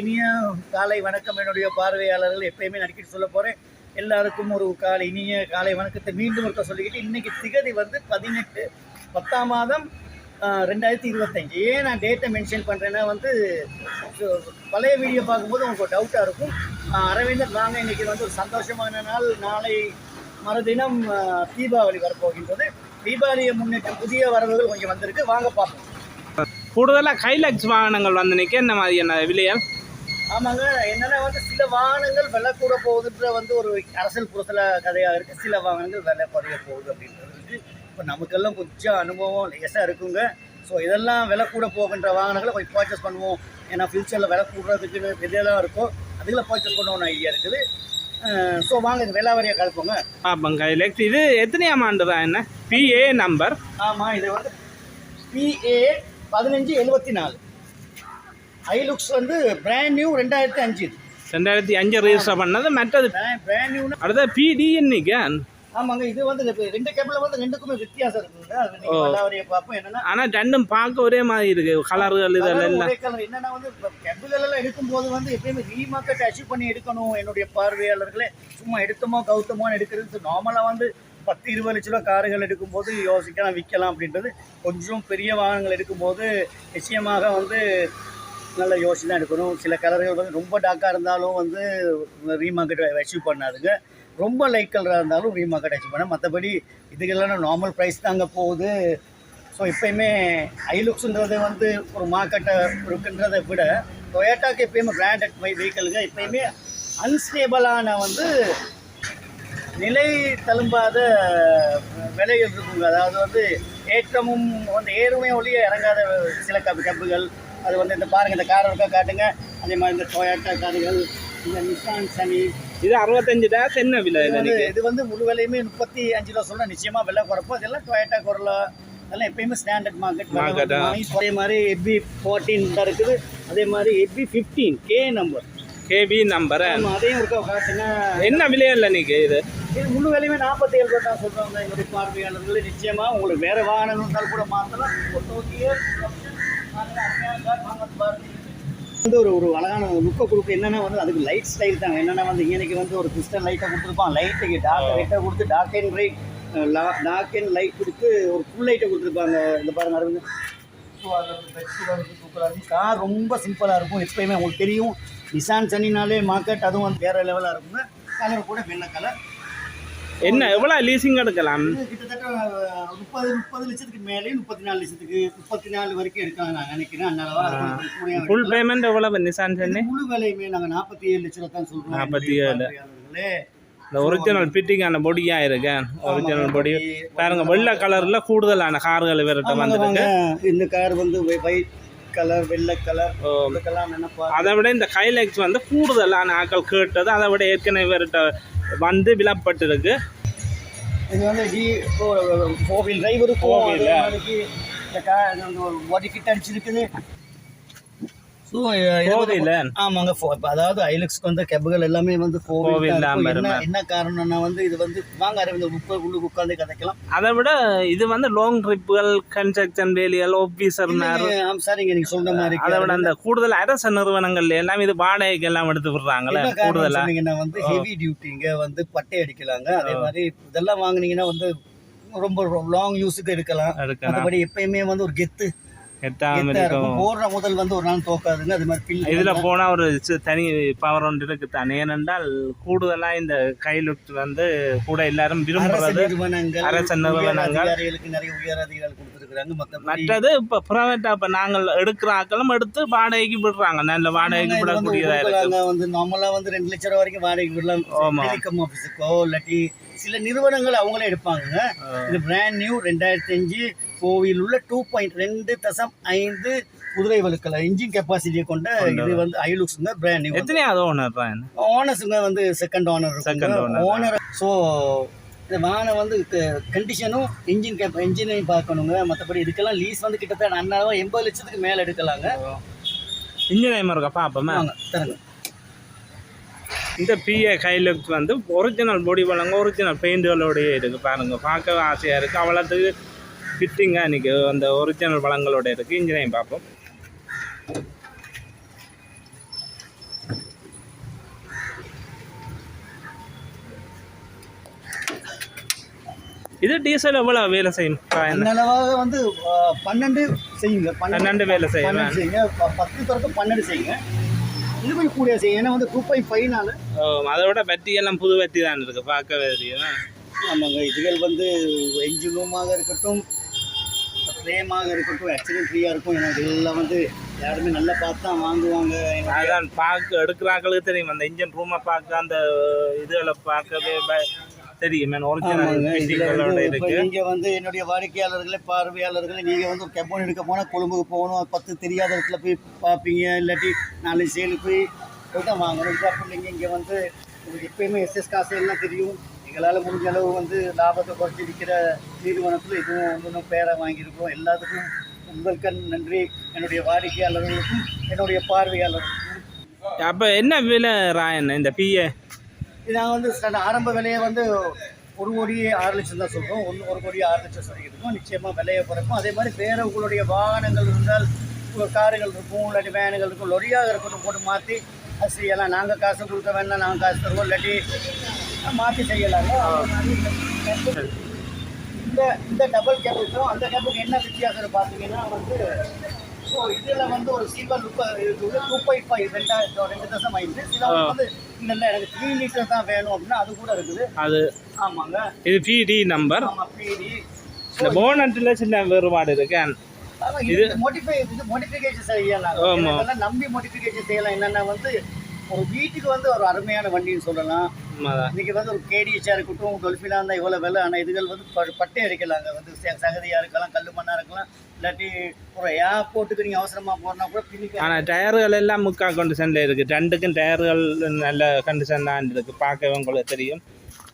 இனிய காலை வணக்கம் என்னுடைய பார்வையாளர்கள் எப்பயுமே நடிக்கிட்டு சொல்ல போகிறேன் எல்லாருக்கும் ஒரு காலை இனிய காலை வணக்கத்தை மீண்டும் இருக்க சொல்லிக்கிட்டு இன்னைக்கு திகதி வந்து பதினெட்டு பத்தாம் மாதம் ரெண்டாயிரத்தி இருபத்தஞ்சு ஏன் நான் டேட்டை மென்ஷன் பண்ணுறேன்னா வந்து பழைய வீடியோ பார்க்கும்போது உங்களுக்கு டவுட்டாக இருக்கும். அரவிந்தர் நாங்கள் இன்றைக்கி இன்னைக்கு வந்து ஒரு சந்தோஷமான நாள். நாளை மறுதினம் தீபாவளி வரப்போகின்றது. தீபாவளியை முன்னிட்டு புதிய வரவுகள் கொஞ்சம் வந்திருக்கு. வாங்க பார்ப்போம். கூடுதலாக கைலக்ஸ் வாகனங்கள் வந்து நிற்க என்ன மாதிரியான விலையால் ஆமாங்க. என்னன்னா வந்து சில வாகனங்கள் விலை கூட போகுதுன்ற வந்து ஒரு அரசியல் புறத்தில் கதையாக இருக்குது சில வாகனங்கள் விலை குறைய போகுது அப்படின்றது இருக்கு இப்போ நமக்கெல்லாம் கொஞ்சம் அனுபவம் லேசாக இருக்குங்க. ஸோ இதெல்லாம் விலை கூட போகின்ற வாகனங்களை போய் பர்ச்சேஸ் பண்ணுவோம். ஏன்னா ஃப்யூச்சரில் விலை கூடுறதுக்கு இதெல்லாம் இருக்கும். அதுகளை பர்ச்சேஸ் பண்ணுவோம்னு ஐடியா இருக்குது. ஸோ வாங்க இது விலை வரையாக கலப்போங்க. பார்ப்போம் கைலக்ஸ் இது எத்தனையாம் ஆண்டு தான் என்ன பிஏ நம்பர் ஆமாம் இது வந்து பிஏ பதினஞ்சு எழுபத்தி நாலு. ஐலுக்ஸ் வந்து பிராண்ட் நியூ ரெண்டாயிரத்தி அஞ்சு ரெண்டாயிரத்தி அஞ்சு ரெஜிஸ்டர் பண்ணது. மற்றது பிராண்ட் நியூனா அடுத்த பிடி என்னைக்கு ஆமாங்க இது வந்து ரெண்டு கேபிள் வந்து ரெண்டுக்குமே வித்தியாசம் இருக்குங்க. பார்ப்போம் என்னன்னா ஆனால் ரெண்டும் பார்க்க ஒரே மாதிரி இருக்கு. கலர்கள் இதெல்லாம் கலர் என்னன்னா வந்து கேபிள் எல்லாம் எடுக்கும்போது வந்து எப்பயுமே ரீமார்க்கெட் அச்சீவ் பண்ணி எடுக்கணும். என்னுடைய பார்வையாளர்களே சும்மா எடுத்தோமோ கவுத்தமோன்னு எடுக்கிறது நார்மலாக வந்து பத்து இருபது லட்ச ரூபா கார்கள் எடுக்கும்போது யோசிக்கலாம் விற்கலாம் அப்படின்றது. கொஞ்சம் பெரிய வாகனங்கள் எடுக்கும்போது நிச்சயமாக வந்து நல்ல யோசிச்சு தான் எடுக்கணும். சில கலர்கள் வந்து ரொம்ப டார்க்காக இருந்தாலும் வந்து ரீமார்க்கெட் அச்சீவ் பண்ணாதுங்க. ரொம்ப லைட் கலராக இருந்தாலும் ரீமார்க்கெட் அச்சீவ் பண்ண. மற்றபடி இதுக்கெல்லாம் நார்மல் ப்ரைஸ் தாங்க போகுது. ஸோ எப்பயுமே ஐலுக்ஸுன்றது வந்து ஒரு மார்க்கெட்டை இருக்குன்றதை விட டொயேட்டாக்கு எப்பயுமே பிராண்டட் மை வெஹிக்கிளுங்க எப்பயுமே அன்ஸ்டேபிளான வந்து நிலை தழும்பாத விலைகள் இருக்குங்க. அதாவது வந்து ஏற்றமும் வந்து ஏறுமே ஒழிய இறங்காத சில கப்பு கப்புகள் அது வந்து இந்த பாருங்க இந்த கார் இருக்கா காட்டுங்க. அதே மாதிரி இந்த டொயாட்டா கார்கள் இந்த நிசான் சனி இது அறுபத்தஞ்சு டேஸ் என்ன விலை இது வந்து முழு விலையுமே முப்பத்தி அஞ்சு ரூபா சொல்ல நிச்சயமா விலை குறைப்போம் இதெல்லாம் டொயேட்டா கொரலா அதெல்லாம் எப்பயுமே ஸ்டாண்டர்ட் மார்க்கெட். அதே மாதிரி எபி ஃபோர்டீன் தான் இருக்குது. அதே மாதிரி EB fifteen K number KP number அதையும் இருக்கா காட்டுங்க. என்ன விலையில்ல நீங்க இது? இது முழு விலையுமே நாற்பத்தி ஏழு தான் சொல்றாங்க எங்களுடைய பார்வையாளர்கள். நிச்சயமா உங்களுக்கு வேற வாகனம் இருந்தாலும் கூட மாற்றலாம் வந்து ஒரு ஒரு அழகான லுக்கை கொடுக்கு என்னன்னா வந்து அதுக்கு லைட் ஸ்டைல் தாங்க என்னன்னா வந்து இன்னைக்கு வந்து ஒரு கிறிஸ்டல் லைட்டை கொடுத்துருப்பான். லைட்டுக்கு டார்க் லைட்டை கொடுத்து dark and right dark and light கொடுத்து ஒரு ஃபுல் லைட்டை கொடுத்துருப்பாங்க. இந்த பாருங்க அரவிந்த் கார் ரொம்ப சிம்பிளாக இருக்கும். எப்பயுமே உங்களுக்கு தெரியும். நிசான் சனினாலே மார்க்கெட் அதுவும் வந்து வேற லெவலாக இருக்குங்க கலர் கூட வெள்ளை கலர் என்ன எவ்வளோ லீசிங் எடுக்கலாம்? கிட்டத்தட்ட முப்பது முப்பது லட்சத்துக்கு மேலேயும் முப்பத்தி நாலு லட்சத்துக்கு முப்பத்தி நாலு வரைக்கும் எடுக்கலாம் நான் நினைக்கிறேன். அதனால ஃபுல் பேமெண்ட் எவ்வளவு நிசான் சென்னை? முழு விலையுமே நாங்கள் நாற்பத்தி ஏழு லட்சம் தான் சொல்றோம். 47. பார்வையாளர்களே. இந்த ஒரிஜினல் பிட்டிங்கான பொடியா இருக்கேன் ஒரிஜினல் பொடி பாருங்க வெள்ளை கலர்ல கூடுதலான கார்கள் ஆமாங்க, வந்திருக்கு. இந்த கார் வந்து ஒயிட் கலர் வெள்ளை கலர் அதை விட இந்த கைலெக்ஸ் வந்து கூடுதலான ஆக்கள் கேட்டது. அதை விட ஏற்கனவே விரட்ட வந்து விலப்பட்டிருக்கு. இது வந்து டி ஃபோர் வீல் டிரைவ் இருக்கும் Four wheel. அதே மாதிரிக்கு இந்த கார் பாடி கிட்ட அடிச்சிருக்குது ஸோ போதில்ல ஆமாங்க ஃபோ- இப்ப அதாவது ஐலக்ஸ்க்கு வந்து கெபுகள் எல்லாமே வந்து. தான். என்ன? என்ன காரணம்னா வந்து இது வந்து வாங்க அரவிந்த் முப்பது உள்ளுக்கு உட்காந்து கதைக்கலாம். அதை விட இது வந்து லாங் ட்ரிப்புகள் கன்ஸ்ட்ரக்ஷன் வேலியல் ஆஃபீஸர் சரிங்க நீங்க சொல்ற மாதிரி அதை விட அந்த கூடுதல் அரச நிறுவனங்கள்ல எல்லாம் இது வாடகைக்கு எல்லாம் எடுத்து விடுறாங்களே என்ன காரணம் கூடுதலா? சொன்னீங்கன்னா வந்து ஹெவி டியூட்டிங்க வந்து பட்டை அடிக்கலாங்க. அதே மாதிரி இதெல்லாம் வாங்குனீங்கன்னா வந்து ரொம்ப லாங் யூஸுக்கு எடுக்கலாம். எடுக்கலாம். மற்றபடி எப்பயுமே வந்து ஒரு கெத்து. கெத்தா இருக்கும். போடுற முதல் வந்து ஒரு நாள் தோக்காதுங்க. அது மாதிரி பில் இதுல போனா ஒரு தனி பவர் ஒன்று இருக்கு தானே. ஏனென்றால் கூடுதலா இந்த கைலுக்கு வந்து கூட எல்லாரும் விரும்புறது அரசு நிறுவனங்கள் நிறைய உயர் அதிகாரிகள் கொடுத்துருக்காங்க மற்றபடி மற்றது இப்ப பிரைவேட்டா இப்ப நாங்கள் எடுக்கிற ஆக்களும் எடுத்து வாடகைக்கு விடுறாங்க. நல்ல வாடகைக்கு இது வந்து விடக்கூடியதா இருக்கு. வந்து நார்மலா வந்து ரெண்டு லட்சம் ரூபா வரைக்கும் வாடகைக்கு விடலாம். ஆமா. டெலிகாம் ஆஃபீஸுக்கோ இல்லாட்டி சில நிறுவனங்கள் அவங்களே எடுப்பாங்க. இது பிராண்ட் நியூ ரெண்டாயிரத்தி அஞ்சு கோவில் உள்ள டூ பாயிண்ட் ரெண்டு தசம் ஐந்து குதிரை வலுக்கல இன்ஜின் கெப்பாசிட்டியை கொண்ட இது வந்து ஐலுக்ஸுங்க பிராண்ட் நியூ எத்தனையாவது ஓனர் ஓனர்ஸுங்க வந்து second owner owner. Owner so இந்த வாகனம் வந்து கண்டிஷனும் இன்ஜின் கேப் இன்ஜினையும் பார்க்கணுங்க. மற்றபடி இதுக்கெல்லாம் லீஸ் வந்து கிட்டத்தட்ட அண்ணாவும் எண்பது லட்சத்துக்கு மேலே எடுக்கலாங்க. இன்ஜினியர் இருக்கா? பாப்போமே வாங்க தரங்க. இந்த பிஏ கைலுக்கு வந்து ஒரிஜினல் முடி வழங்க ஒரிஜினல் பெயிண்டுகளோடையே இருக்குது பாருங்கள் பார்க்க ஆசையாக இருக்குது அவ்வளோத்துக்கு ஃபிட்டிங்காக நிற்குது அந்த ஒரிஜினல் வளங்களோட இருக்குது இன்ஜினியரிங் பார்ப்போம். இது டீசல் எவ்வளோ வேலை செய்யும்? நிலவாக வந்து பன்னெண்டு செய்யுங்க. பன்னெண்டு வேலை செய்யுங்க. பத்து தரத்து பன்னெண்டு செய்யுங்க. இது கொஞ்சம் கூடிய செய்யுங்க. ஏன்னா வந்து டூ பாயிண்ட் ஃபைவ்னால அதை விட பட்டி எல்லாம் புது பட்டி தான் இருக்கு பார்க்கவே தெரியும்? ஆமாங்க இதுகள் வந்து என்ஜின் ரூமாக இருக்கட்டும் ஃப்ரேமாக இருக்கட்டும் ஆக்சிடென்ட் ஃப்ரீயாக இருக்கும். ஏன்னா இதெல்லாம் வந்து யாருமே நல்லா பார்த்து தான் வாங்குவாங்க அதான் பார்க்க எடுக்கிறாங்களுக்கு தெரியும். அந்த இன்ஜின் ரூமை பார்க்க அந்த இதுகளை பார்க்கவே தெரியும். இதுல வந்து என்னுடைய வாடிக்கையாளர்களே பார்வையாளர்களே நீங்க வந்து கெப்போன் எடுக்க போனா கொழும்புக்கு போகணும் பத்து தெரியாத இடத்துல போய் பார்ப்பீங்க. இல்லாட்டி நாலு சேலு போய் போய் தான் வாங்கணும். இப்போ இல்லைங்க இங்கே வந்து உங்களுக்கு எப்பயுமே எஸ்எஸ் காசு எல்லாம் தெரியும். எங்களால் முடிஞ்ச அளவு வந்து லாபத்தை குறைச்சி விற்கிற நிறுவனத்தில் இதுவும் இன்னும் பேரை வாங்கியிருக்கோம் எல்லாத்துக்கும் உங்களுக்கு நன்றி. என்னுடைய வாடிக்கையாளர்களுக்கும் என்னுடைய பார்வையாளர்களுக்கும். அப்போ என்ன விலை ராயண்ணா இந்த பிஏ நாங்கள் வந்து ஆரம்ப விலையை வந்து ஒரு கோடி ஆறு லட்சம் தான் சொல்கிறோம் ஒன்று ஒரு கோடி ஆறு லட்சம் இருக்கோம் நிச்சயமாக விலையை குறைக்கும் அதே மாதிரி வேறு உங்களுடைய வாகனங்கள் இருந்தால் உங்கள் காருகள் இருக்கும் இல்லாட்டி வேனுகள் இருக்கும் லொரியாக இருக்கட்டும் போட்டு மாற்றி அது செய்யலாம். நாங்கள் காசு கொடுக்க வேணாம் நாங்கள் காசு தருவோம். இல்லாட்டி மாற்றி செய்யலாங்க இந்த இந்த டபுள் கேபிளுக்கும் அந்த கேபிளுக்கு என்ன வித்தியாசம் பார்த்தீங்கன்னா வந்து ஸோ இதில் வந்து ஒரு சில்வர் லுப்ப டூ பாயிண்ட் ஃபைவ் ரெண்டாயிரம் ரெண்டு தசம் ஐந்து சில வந்து இல்லை எனக்கு த்ரீ லிட்டர் தான் வேணும் அப்படின்னா அது கூட இருக்குது. அது ஆமாங்க. இது பிடி நம்பர் ஆமாம் பிடி இந்த போனட்டில் சின்ன வேறுபாடு இருக்கு. இது மோடிஃபை இது மோடிஃபிகேஷன் செய்யலாம். நம்பி மோடிஃபிகேஷன் செய்யலாம். என்னென்னா வந்து ஒரு வீட்டுக்கு வந்து ஒரு அருமையான வண்டின்னு சொல்லலாம். இன்னைக்கு வந்து ஒரு கேடிஎச்சாக இருக்கட்டும் டொல்ஃபினாக இருந்தால் இவ்வளோ விலை. ஆனால் இதுகள் வந்து பட்டை அடிக்கலாங்க வந்து சகதியாக இருக்கலாம் கல் மண்ணாக இருக்கலாம். இல்லாட்டி ஒரு ஏர்போர்ட்டுக்கு நீங்கள் அவசரமாக போகிறனா கூட பின்னிக்க ஆனால் டயர்கள் எல்லாம் முக்கா கண்டிஷனில் இருக்குது ரெண்டுக்கும் டயர்கள் நல்ல கண்டிஷன் தான் இருக்குது பார்க்கவே உங்களுக்கு தெரியும்.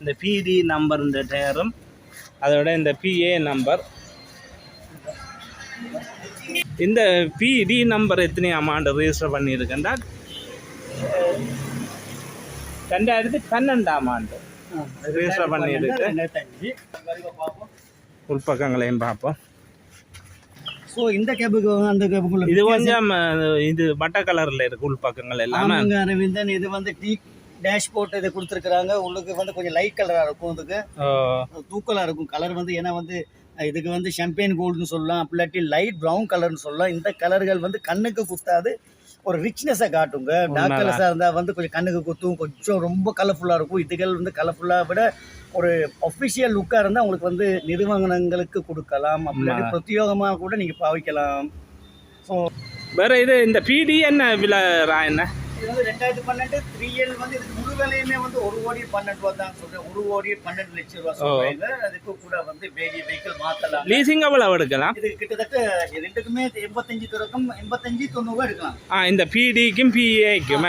இந்த பிடி நம்பர் இந்த டயரும் அதோட இந்த பிஏ நம்பர் இந்த பிடி நம்பர் எத்தனை ஆமாண்டு ரெஜிஸ்டர் பண்ணியிருக்கேன்டா? ரெண்டாயிரத்தி பன்னெண்டாம் ஆண்டு. ரெஜிஸ்டர் பண்ணியிருக்கு உள்பக்கங்களையும் பார்ப்போம். ஸோ இந்த கேபுக்கு அந்த கேபுக்குள்ள இது கொஞ்சம் இது வட்ட கலரில் இருக்கு உள்பக்கங்கள் எல்லாமே. அரவிந்தன். இது வந்து டீ டேஷ்போர்ட் இதை கொடுத்துருக்குறாங்க. உள்ளுக்கு வந்து கொஞ்சம் லைட் கலராக இருக்கும் இதுக்கு ஓ, தூக்கலாக இருக்கும். கலர் வந்து ஏன்னா வந்து இதுக்கு வந்து ஷாம்பெயின் கோல்டுன்னு சொல்லலாம் இல்லாட்டி லைட் ப்ரௌன் கலர்னு சொல்லலாம். இந்த கலர்கள் வந்து கண்ணுக்கு குத்தாது ஒரு ரிச்னஸை காட்டுங்க. டார்க் கலர்ஸாக இருந்தால் வந்து கொஞ்சம் கண்ணுக்கு குத்தும் கொஞ்சம் ரொம்ப கலர்ஃபுல்லாக இருக்கும். இதுகள் வந்து கலர்ஃபுல்லாக விட ஒரு ஒஃபிஷியல் லுக்காக இருந்தால் உங்களுக்கு வந்து நிறுவனங்களுக்கு கொடுக்கலாம். அப்படி இல்லாட்டி உண்மைதான். பிரத்யோகமாக கூட நீங்கள் பாவிக்கலாம். ஸோ வேற இது இந்த பிடி என்ன விலை என்ன? இது வந்து ரெண்டாயிரத்தி பன்னெண்டு த்ரீ இயர் வந்து இதுக்கு முழு விலையுமே வந்து ஒரு கோடி பன்னெண்டு ரூபா தான் சொல்றேன். ஒரு கோடி பன்னெண்டு லட்சம் ரூபா சொல்றாங்க அதுக்கு கூட வந்து வேடிய வெஹிக்கிள் மாத்தலாம். லீசிங் எவ்வளவு எடுக்கலாம்? இது கிட்டத்தட்ட ரெண்டுக்குமே எண்பத்தஞ்சு தொடக்கம் எண்பத்தஞ்சு தொண்ணூறு எடுக்கலாம். ஆ இந்த பிடிக்கும் பிஏக்கும்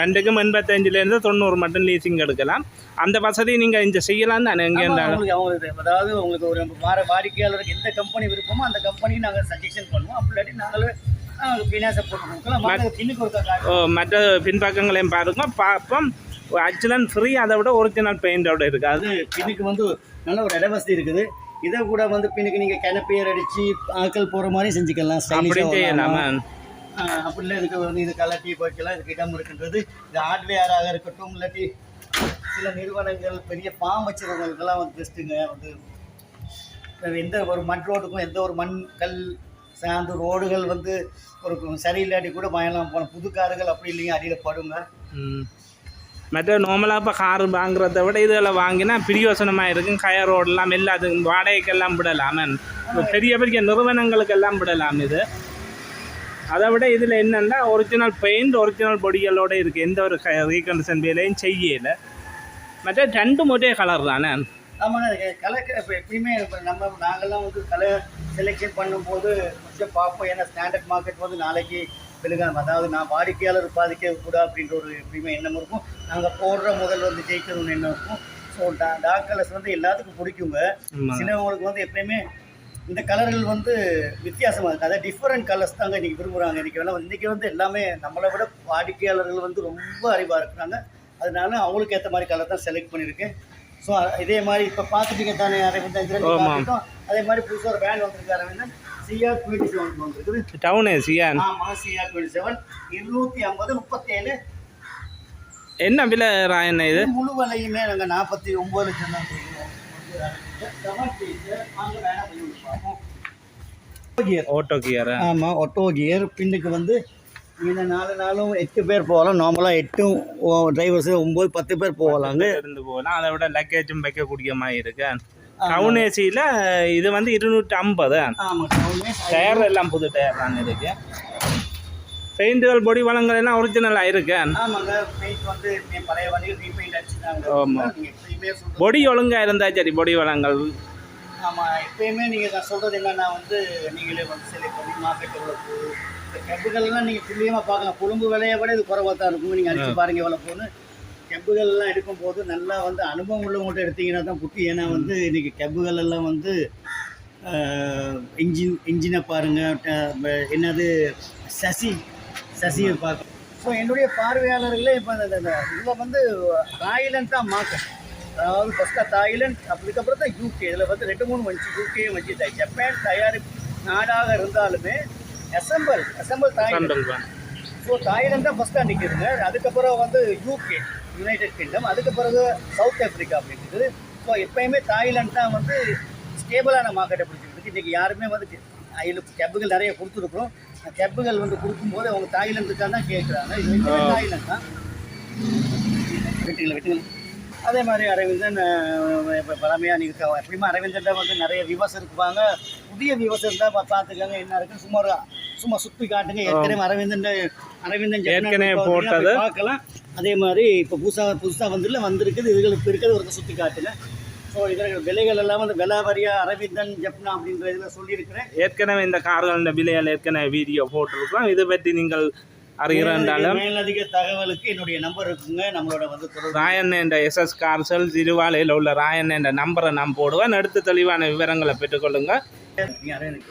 ரெண்டுக்கும் எண்பத்தஞ்சிலேருந்து தொண்ணூறு மட்டும் லீசிங் எடுக்கலாம். அந்த வசதி நீங்கள் இங்கே செய்யலாம் தானே? எங்கே இருந்தாலும். அவங்களுக்கு அதாவது உங்களுக்கு ஒரு வார வாடிக்கையாளருக்கு எந்த கம்பெனி விருப்பமோ அந்த கம்பெனி நாங்கள் சஜஷன் பண்ணுவோம். அப்படி நாங்களே மற்ற பின்பக்கங்களையும் பாருங்க. பார்ப்போம் ஆக்சுவலாக ஃப்ரீ அதை விட ஒரிஜினல் பெயிண்டோட இருக்கு. அது அது பின்னுக்கு வந்து நல்ல ஒரு இடவசதி இருக்குது. இதை கூட வந்து பின்னுக்கு நீங்கள் கிணப்பேர் அடிச்சு ஆட்கள் போகிற மாதிரி செஞ்சுக்கலாம். அப்படி செய்யலாமா அப்படிலாம் இதுக்கு வந்து இது கலட்டி போய்க்கலாம் இதுக்கு இடம் இருக்குன்றது. இது ஹார்ட்வேராக இருக்கட்டும் இல்லாட்டி சில நிறுவனங்கள் பெரிய ஃபார்ம் வச்சுருக்கவங்களுக்கெல்லாம் வந்து பெஸ்ட்டுங்க வந்து எந்த ஒரு மண் ரோடுக்கும் எந்த ஒரு மண் கல் சாந்து ரோடுகள் வந்து ஒரு சரியில்லாட்டி கூட பயணம் போகலாம் புது காருகள் அப்படி இல்லைங்க அடியில் படுங்க. ம். மற்ற நார்மலாக இப்போ கார் வாங்குறத விட இதெல்லாம் வாங்கினா பிரியோசனமாக இருக்கும் கயர் ரோடெல்லாம் எல்லாத்துக்கும் வாடகைக்கெல்லாம் விடலாம். பெரிய பெரிய நிறுவனங்களுக்கெல்லாம் விடலாம் இது. அதை விட இதில் என்னென்னா ஒரிஜினல் பெயிண்ட் ஒரிஜினல் பொடிகளோட இருக்குது எந்த ஒரு ரீகண்டிஷன் வேலையும் செய்யலை. மற்ற ரெண்டும் ஒரே கலர் தானே. ஆமாங்க கலர் இப்போ எப்பயுமே இப்போ நம்ம நாங்கள்லாம் வந்து கலர் செலெக்ஷன் பண்ணும்போது கொஞ்சம் பார்ப்போம். ஏன்னா ஸ்டாண்டர்ட் மார்க்கெட் வந்து நாளைக்கு விழுகாம அதாவது நான் வாடிக்கையாளர் பாதிக்க கூட அப்படின்ற ஒரு எப்பயுமே எண்ணம் இருக்கும். நாங்கள் போடுற முதல் வந்து ஜெயிக்கணும்னு எண்ணம் இருக்கும். ஸோ டா டார்க் கலர்ஸ் வந்து எல்லாத்துக்கும் பிடிக்குங்க. ஆமா. சின்னவங்களுக்கு வந்து எப்பயுமே இந்த கலர்கள் வந்து வித்தியாசமாக இருக்குது அதாவது டிஃப்ரெண்ட் கலர்ஸ் தாங்க இன்றைக்கி விரும்புகிறாங்க இன்றைக்கி வேணால் இன்றைக்கி வந்து எல்லாமே நம்மளை விட வாடிக்கையாளர்கள் வந்து ரொம்ப அறிவாக இருக்கிறாங்க. அதனால அவங்களுக்கு ஏற்ற மாதிரி கலர் தான் செலக்ட் பண்ணியிருக்கேன். ஸோ இதே மாதிரி இப்போ பார்த்துட்டீங்க தானே அரவிந்தன் அதே மாதிரி புதுசாக ஒரு வேன் வந்திருக்கு அரவிந்தன் சிஆர் டுவெண்ட்டி செவன் வந்துருக்குது. டவுன் ஏசியான் ஆமாம் சிஆர் டுவெண்ட்டி செவன் இருநூற்றி ஐம்பது முப்பத்தேழு. என்ன விலை ராயண்ணா இது? முழு விலையுமே நாங்கள் நாற்பத்தி ஒம்பது லட்சம் தான் ஓட்டோ கியர் ஆமாம் ஒட்டோ கியர் பின்னுக்கு வந்து இந்த நாலு நாளும் எட்டு பேர் போகலாம். நார்மலாக எட்டும் டிரைவர்ஸ் ஒம்பது பத்து பேர் போகலாங்க. இருந்து போகலாம். அதை விட லக்கேஜும் வைக்கக்கூடிய மாதிரி இருக்கு. டவுன் ஏசியில் இது வந்து இருநூற்றி ஐம்பது. ஆமாம் டயர் எல்லாம் புது டயர் தான் இருக்கு. பெயிண்டுகள் பொடி வளங்கள் எல்லாம் ஒரிஜினலாக இருக்கு. ஆமாங்க. பெயிண்ட் வந்து இப்ப பழைய வண்டிகள் ரீபெயிண்ட் அடிச்சுட்டாங்க. ஆமா. நீங்கள் எப்பயுமே சொல்கிறது பொடி ஒழுங்காக இருந்தா சரி பொடி வளங்கள். ஆமாம் எப்பயுமே நீங்கள் நான் சொல்கிறது என்னன்னா வந்து நீங்களே வந்து பண்ணி மார்க்கெட் எவ்வளோ கெம்புகள்லாம் நீங்கள் துல்லியமாக பார்க்கலாம். கொழும்பு விலையை விட இது குறைவாக தான் இருக்கும் நீங்கள் அடிச்சு பாருங்க எவ்வளோ போகுன்னு கெம்புகள்லாம் எடுக்கும்போது நல்லா வந்து அனுபவம் உள்ளவங்கள்ட்ட எடுத்தீங்கன்னா தான் புத்தி. ஏன்னா வந்து இன்னைக்கு கெம்புகள் எல்லாம் வந்து இன்ஜின் இன்ஜினை பாருங்கள் என்னது சசி சசியை பார்க்க. ஸோ என்னுடைய பார்வையாளர்களே இப்போ இந்த இதில் வந்து தாய்லாந்து தான் மார்க்கெட் அதாவது ஃபஸ்ட்டாக தாய்லாந்து அதுக்கப்புறம் தான் யூகே இதில் வந்து ரெண்டு மூணு வந்துச்சு யூகே வந்துச்சு ஜப்பான் தயாரிப்பு நாடாக இருந்தாலுமே assemble assemble Thailand so Thailand தான் ஃபஸ்ட்டாக நிற்கிதுங்க அதுக்கப்புறம் வந்து யூகே யுனைடெட் கிங்டம் அதுக்கு பிறகு சவுத் ஆஃப்ரிக்கா அப்படின்றது ஸோ எப்பயுமே தாய்லாந்து தான் வந்து ஸ்டேபிளான மார்க்கெட்டை பிடிச்சிருக்கு இன்றைக்கி யாருமே வந்து அதில் கேப்புகள் நிறைய கொடுத்துருக்குறோம். கேப்புகள் வந்து கொடுக்கும்போது அவங்க தாய்லாந்துக்காக தான் கேட்குறாங்க இது தாய்லாந்து தான். வெட்டுங்களா வெட்டுங்களா அதே மாதிரி அரவிந்தன் இப்போ பழமையாக நீங்கள் எப்படிமா அரவிந்தன் வந்து நிறைய விவசாயம் இருப்பாங்க புதிய விவசாயம் இருந்தால் பார்த்துக்கோங்க என்ன இருக்குன்னு சும்மா சும்மா சுற்றி காட்டுங்க. ஏற்கனவே அரவிந்தன் அரவிந்தன் ஏற்கனவே போட்டது. பார்க்கலாம். அதே மாதிரி இப்போ புதுசாக புதுசாக வந்துல வந்திருக்குது. இதுகளுக்கு இருக்கிறது ஒரு சுற்றி காட்டுங்க. ஸோ இதில் விலைகள் எல்லாம் வந்து விலை வாரியாக அரவிந்தன் ஜப்னா அப்படின்ற இதில் சொல்லியிருக்கிறேன். ஏற்கனவே இந்த கார்களின் விலையால் ஏற்கனவே வீடியோ போட்டிருக்கோம் இது பற்றி நீங்கள் அறிகிறண்டாலும் மேலதிக தகவலுக்கு என்னுடைய நம்பர் இருக்குங்க. நம்மளோட வந்து ராயன் என்ற எஸ்எஸ் கார்சல் திருவாலையில் உள்ள ராயன் என்ற நம்பரை நான் போடுவேன். அடுத்து தெளிவான விவரங்களை பெற்றுக்கொள்ளுங்க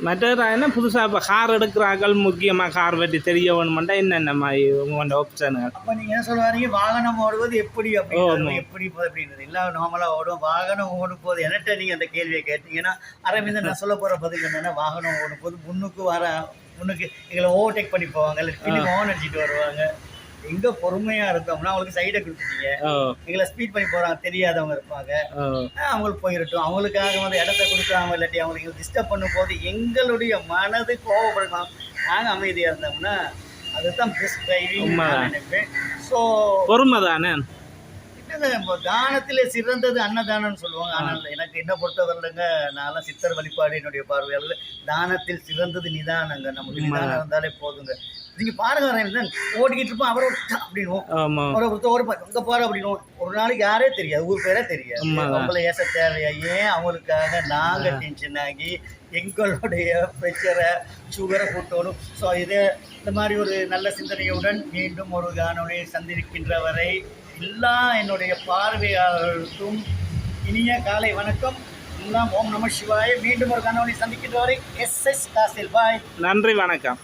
மற்ற ராயனா புதுசாக இப்போ கார் எடுக்கிறார்கள். முக்கியமாக கார் பற்றி தெரிய வேணுமெண்டா என்னென்ன மாதிரி உங்களோட ஆப்ஷனுகள் அப்ப நீங்க என்ன சொல்லுவாங்க வாகனம் ஓடுவது எப்படி. அப்படின்னு எப்படி அப்படின்றது. இல்ல நார்மலா ஓடும். வாகனம் ஓடும் போது என்கிட்ட நீங்க அந்த கேள்வியை கேட்டீங்கன்னா அரவிந்தன் நான் சொல்ல போற பதில் என்னன்னா வாகனம் ஓடும் போது முன்னுக்கு வர முன்னுக்கு எங்களை ஓவர்டேக் பண்ணி போவாங்க. இல்லை பின்னுக்கு ஓன் அடிச்சுட்டு வருவாங்க. எங்க பொறுமையா இருந்தோம்னா அவங்களுக்கு சைடை கொடுத்துட்டீங்க. எங்களை ஸ்பீட் பண்ணி போறாங்க தெரியாதவங்க இருப்பாங்க. அவங்களுக்கு போயிடட்டும் அவங்களுக்காக வந்து இடத்த கொடுக்காம இல்லாட்டி அவங்களுக்கு டிஸ்டர்ப் பண்ணும்போது எங்களுடைய மனது கோவப்படலாம் நாங்கள் அமைதியாக இருந்தோம்னா அதுதான் பெஸ்ட் டிரைவிங். நினைப்பேன். ஸோ பொறுமை தானே தானத்திலே சிறந்தது அன்னதானம்னு சொல்லுவாங்க. ஆனால் எனக்கு என்ன பொறுத்தவரையிலங்க நான்லாம் சித்தர் வழிபாடு என்னுடைய பார்வையாளர் தானத்தில் சிறந்தது நிதானங்க. நமக்கு நிதானம் இருந்தாலே போதுங்க. நீங்க பாருங்க ஓடிக்கிட்டு இருப்போம் அவரை அப்படின்னும் ஆமாம் ஒரு ஒருத்தர் ஒரு அங்கே பாரு அப்படின்னு ஒரு நாளைக்கு யாரே தெரியாது ஊர் பேரே தெரியாது. அவங்கள ஏச தேவையா? ஏன் அவங்களுக்காக நாங்கள் டென்ஷன் ஆகி எங்களுடைய ப்ரெஷரை சுகரை கூட்டணும் ஸோ இது இந்த மாதிரி ஒரு நல்ல சிந்தனையுடன் மீண்டும் ஒரு காணொலியை சந்திருக்கின்ற வரை எல்லா என்னுடைய பார்வையாளர்களுக்கும் இனிய காலை வணக்கம். எல்லாம் ஓம் நம சிவாய. மீண்டும் ஒரு கணவனை சந்திக்கின்ற வரை எஸ் எஸ் காசில் பாய். நன்றி வணக்கம்.